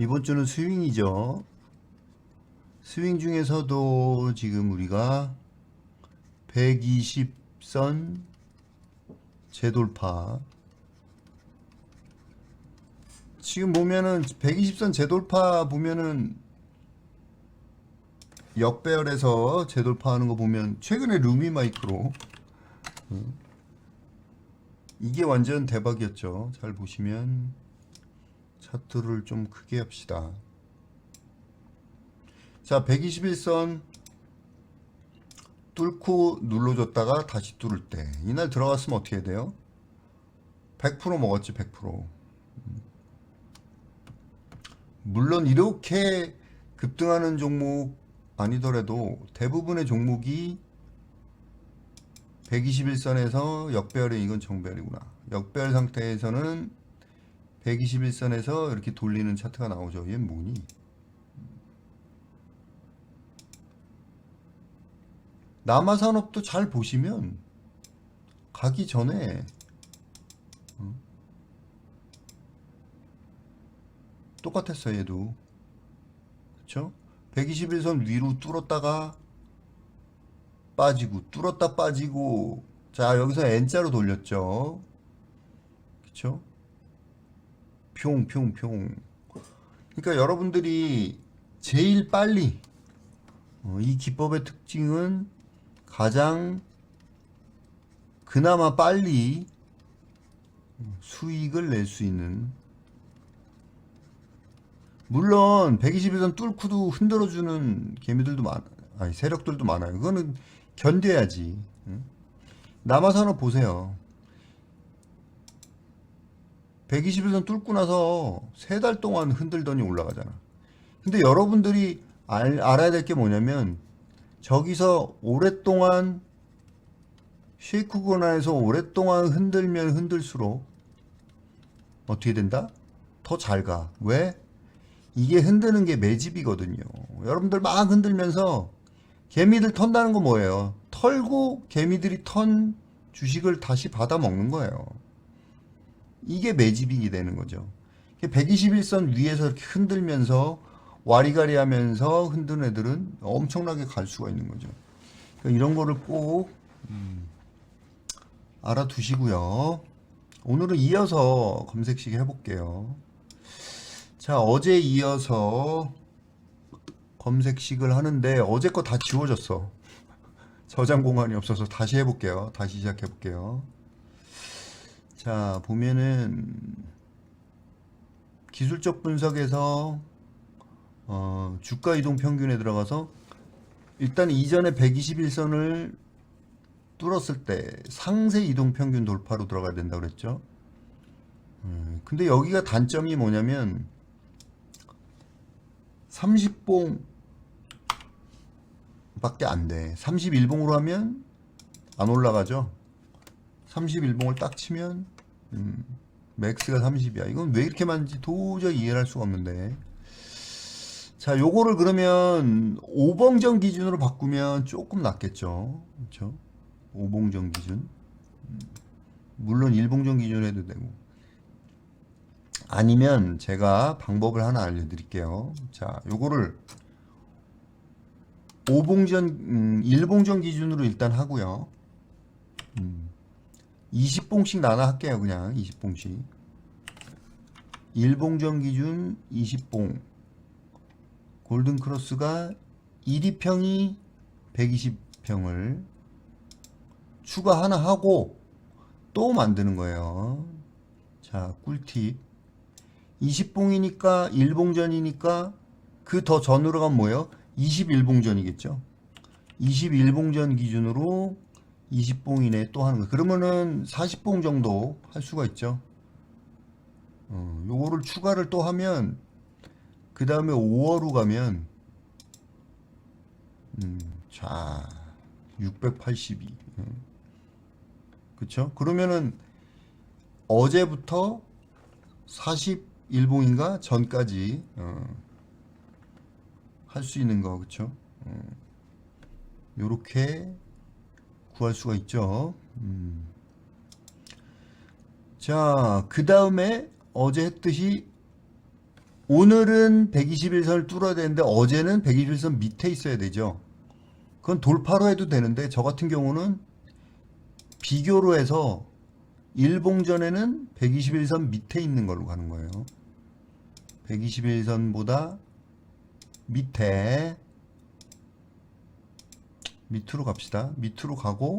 이번 주는 스윙이죠. 스윙 중에서도 지금 우리가 120선 재돌파. 지금 보면은 120선 재돌파 보면은 역배열에서 재돌파하는 거 보면 최근에 루미 마이크로 음. 이게 완전 대박이었죠. 잘 보시면 차트를 좀 크게 합시다. 자, 121선 뚫고 눌러줬다가 다시 뚫을 때 이날 들어갔으면 어떻게 해야 돼요? 100% 먹었지 100% 음. 물론 이렇게 급등하는 종목 아니더라도 대부분의 종목이 121선에서 역배열에 이건 정배열이구나 역배열 상태에서는 121선에서 이렇게 돌리는 차트가 나오죠 얘 뭐니? 남아산업도 잘 보시면 가기 전에 어? 똑같았어요 얘도 그쵸? 121선 위로 뚫었다가 빠지고 뚫었다 빠지고 자 여기서 N자로 돌렸죠 그쵸? 평평평 그러니까 여러분들이 제일 빨리 어, 이 기법의 특징은 가장 그나마 빨리 수익을 낼 수 있는 물론 121선 뚫고도 흔들어주는 개미들도 많, 아니 세력들도 많아요. 그거는 견뎌야지. 응? 남아산업 보세요. 121선 뚫고 나서 세 달 동안 흔들더니 올라가잖아. 근데 여러분들이 알, 알아야 될 게 뭐냐면 저기서 오랫동안 쉐이크 권한에서 오랫동안 흔들면 흔들수록 어떻게 된다? 더 잘 가. 왜? 이게 흔드는 게 매집이거든요. 여러분들 막 흔들면서 개미들 턴다는 건 뭐예요? 털고 개미들이 턴 주식을 다시 받아 먹는 거예요. 이게 매집이 되는 거죠. 121선 위에서 이렇게 흔들면서 와리가리 하면서 흔드는 애들은 엄청나게 갈 수가 있는 거죠. 그러니까 이런 거를 꼭 음, 알아두시고요. 오늘은 이어서 검색식 해볼게요. 자, 어제 이어서 검색식을 하는데 어제 거 다 지워졌어. 저장 공간이 없어서 다시 해볼게요. 다시 시작해볼게요. 자, 보면은 기술적 분석에서 어, 주가 이동 평균에 들어가서 일단 이전에 121선을 뚫었을 때 상세 이동 평균 돌파로 들어가야 된다고 그랬죠. 음, 근데 여기가 단점이 뭐냐면 30봉 밖에 안 돼. 31봉으로 하면 안 올라가죠. 31봉을 딱 치면 음, 맥스가 30이야. 이건 왜 이렇게 많은지 도저히 이해할 수가 없는데. 자, 요거를 그러면 5봉전 기준으로 바꾸면 조금 낫겠죠. 그렇죠? 5봉전 기준. 음, 물론 1봉전 기준 해도 되고. 아니면 제가 방법을 하나 알려드릴게요. 자, 요거를 5봉전, 음, 1봉전 기준으로 일단 하고요. 음, 20봉씩 나눠 할게요. 그냥 20봉씩. 1봉전 기준 20봉. 골든크로스가 1위평이 120평을 추가 하나 하고 또 만드는 거예요. 자, 꿀팁. 20봉이니까 1봉전이니까 그 더 전으로 가면 뭐예요? 21봉전이겠죠. 21봉전 기준으로 20봉 이내 또 하는 거. 그러면은 40봉 정도 할 수가 있죠. 어, 요거를 추가를 또 하면 그 다음에 5월로 가면 음, 자 682. 그쵸? 그러면은 어제부터 41봉인가 전까지 어, 할수 있는 거 그쵸? 어, 요렇게 구할 수가 있죠. 음. 자, 그 다음에 어제 했듯이 오늘은 121선을 뚫어야 되는데 어제는 121선 밑에 있어야 되죠. 그건 돌파로 해도 되는데 저 같은 경우는 비교로 해서 일봉전에는 121선 밑에 있는 걸로 가는 거예요. 121선보다 밑에 밑으로 갑시다. 밑으로 가고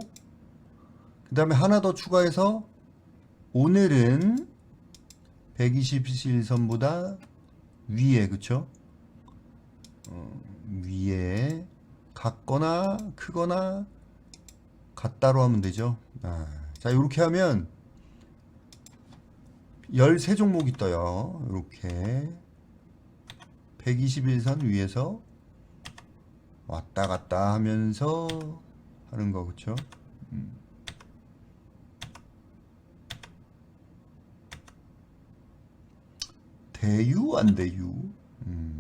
그 다음에 하나 더 추가해서 오늘은 121선보다 위에 그쵸? 어, 위에 같거나 크거나 같다로 하면 되죠. 아, 자 이렇게 하면 13종목이 떠요. 이렇게 121선 위에서 왔다 갔다 하면서 하는 거 그쵸? 음. 대유 안 대유? 음.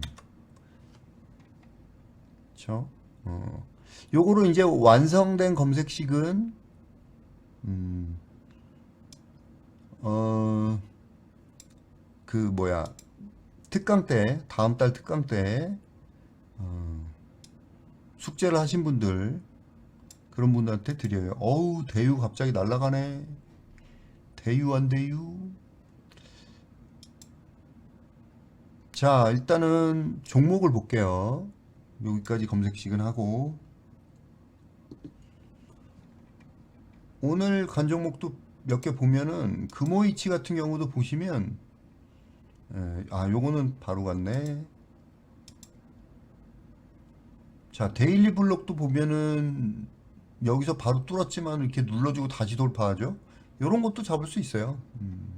그쵸? 어. 요거로 이제 완성된 검색식은 음. 어. 그 뭐야 특강 때 다음 달 특강 때 어, 숙제를 하신 분들 그런 분들한테 드려요. 어우 대유 갑자기 날라가네. 대유 안 대유. 자 일단은 종목을 볼게요. 여기까지 검색식은 하고 오늘 간 종목도 몇 개 보면은 금호이치 같은 경우도 보시면 예, 아 요거는 바로 갔네. 자 데일리 블록도 보면은 여기서 바로 뚫었지만 이렇게 눌러주고 다시 돌파하죠. 요런 것도 잡을 수 있어요. 음.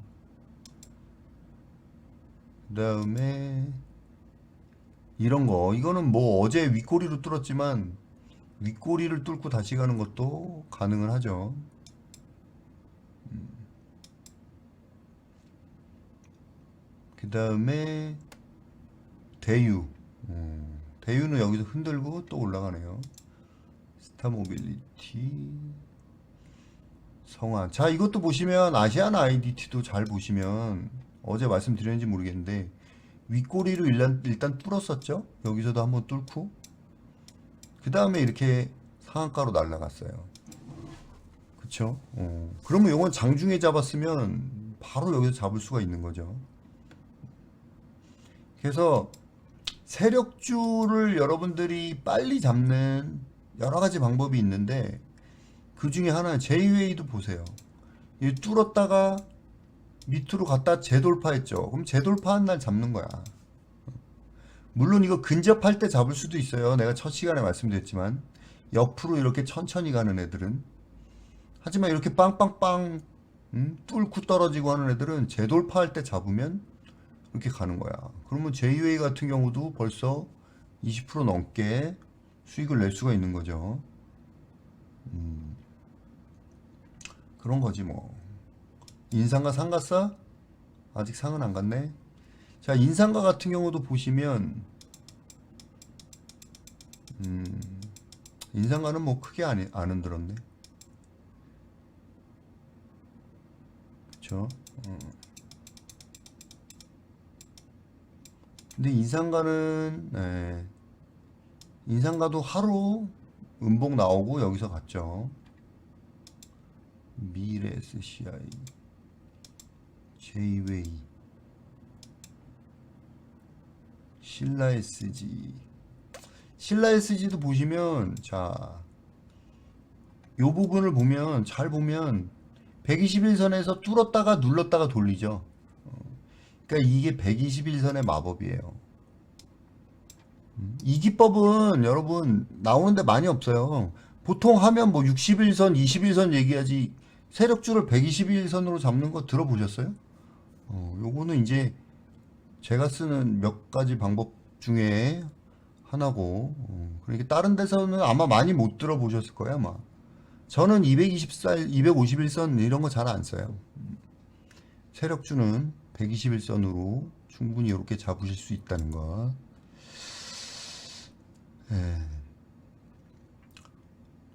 그 다음에 이런 거 이거는 뭐 어제 윗꼬리로 뚫었지만 윗꼬리를 뚫고 다시 가는 것도 가능은 하죠. 그 다음에 대유 음, 대유는 여기서 흔들고 또 올라가네요. 스타 모빌리티. 성환 자 이것도 보시면 아시안 IDT도 잘 보시면 어제 말씀드렸는지 모르겠는데 윗꼬리로 일단, 일단 뚫었었죠? 여기서도 한번 뚫고. 그 다음에 이렇게 상한가로 날라갔어요. 그쵸? 어. 그러면 이건 장중에 잡았으면 바로 여기서 잡을 수가 있는 거죠. 그래서 세력주를 여러분들이 빨리 잡는 여러 가지 방법이 있는데 그 중에 하나는 제이웨이도 보세요. 이 뚫었다가 밑으로 갔다 재돌파했죠. 그럼 재돌파한 날 잡는 거야. 물론 이거 근접할 때 잡을 수도 있어요. 내가 첫 시간에 말씀드렸지만 옆으로 이렇게 천천히 가는 애들은 하지만 이렇게 빵빵빵 음, 뚫고 떨어지고 하는 애들은 재돌파할 때 잡으면 이렇게 가는 거야. 그러면 JUA 같은 경우도 벌써 20% 넘게 수익을 낼 수가 있는 거죠. 음, 그런 거지 뭐. 인상가 상가사? 아직 상은 안 갔네. 자, 인상가 같은 경우도 보시면 음, 인상가는 뭐 크게 안, 안 흔들었네. 그쵸? 어. 근데 인상가는 예, 인상가도 하루 음봉 나오고 여기서 갔죠. 미래 SCI, 제이웨이, 신라 SG, 신라 SG도 보시면 자, 요 부분을 보면 잘 보면 121선에서 뚫었다가 눌렀다가 돌리죠. 그러니까 이게 121선의 마법이에요. 음, 이 기법은 여러분 나오는데 많이 없어요. 보통 하면 뭐 61선, 21선 얘기하지 세력주를 121선으로 잡는 거 들어보셨어요? 어, 요거는 이제 제가 쓰는 몇 가지 방법 중에 하나고 어, 그러니까 다른 데서는 아마 많이 못 들어보셨을 거예요 아마 저는 224, 251선 이런 거 잘 안 써요 음, 세력주는 121선으로 충분히 이렇게 잡으실 수 있다는 거. 예.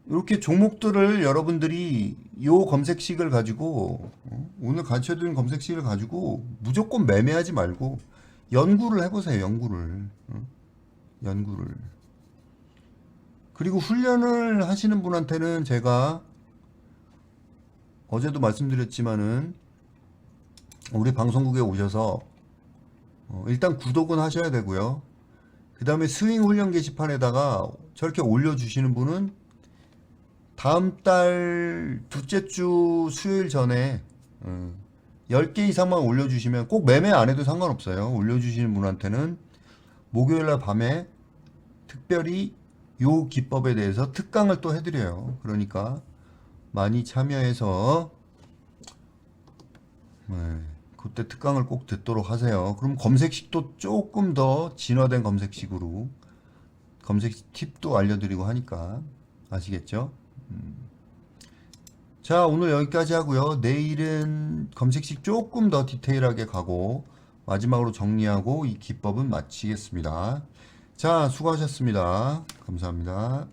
이렇게 종목들을 여러분들이 요 검색식을 가지고 어? 오늘 가르쳐드린 검색식을 가지고 무조건 매매하지 말고 연구를 해보세요. 연구를. 어? 연구를. 그리고 훈련을 하시는 분한테는 제가 어제도 말씀드렸지만은 우리 방송국에 오셔서 어, 일단 구독은 하셔야 되고요. 그 다음에 스윙 훈련 게시판에다가 저렇게 올려주시는 분은 다음 달 둘째 주 수요일 전에 어, 10개 이상만 올려주시면 꼭 매매 안 해도 상관없어요. 올려주시는 분한테는 목요일 날 밤에 특별히 요 기법에 대해서 특강을 또 해드려요. 그러니까 많이 참여해서 네, 그때 특강을 꼭 듣도록 하세요. 그럼 검색식도 조금 더 진화된 검색식으로 검색 팁도 알려드리고 하니까 아시겠죠? 음. 자, 오늘 여기까지 하고요. 내일은 검색식 조금 더 디테일하게 가고 마지막으로 정리하고 이 기법은 마치겠습니다. 자, 수고하셨습니다. 감사합니다.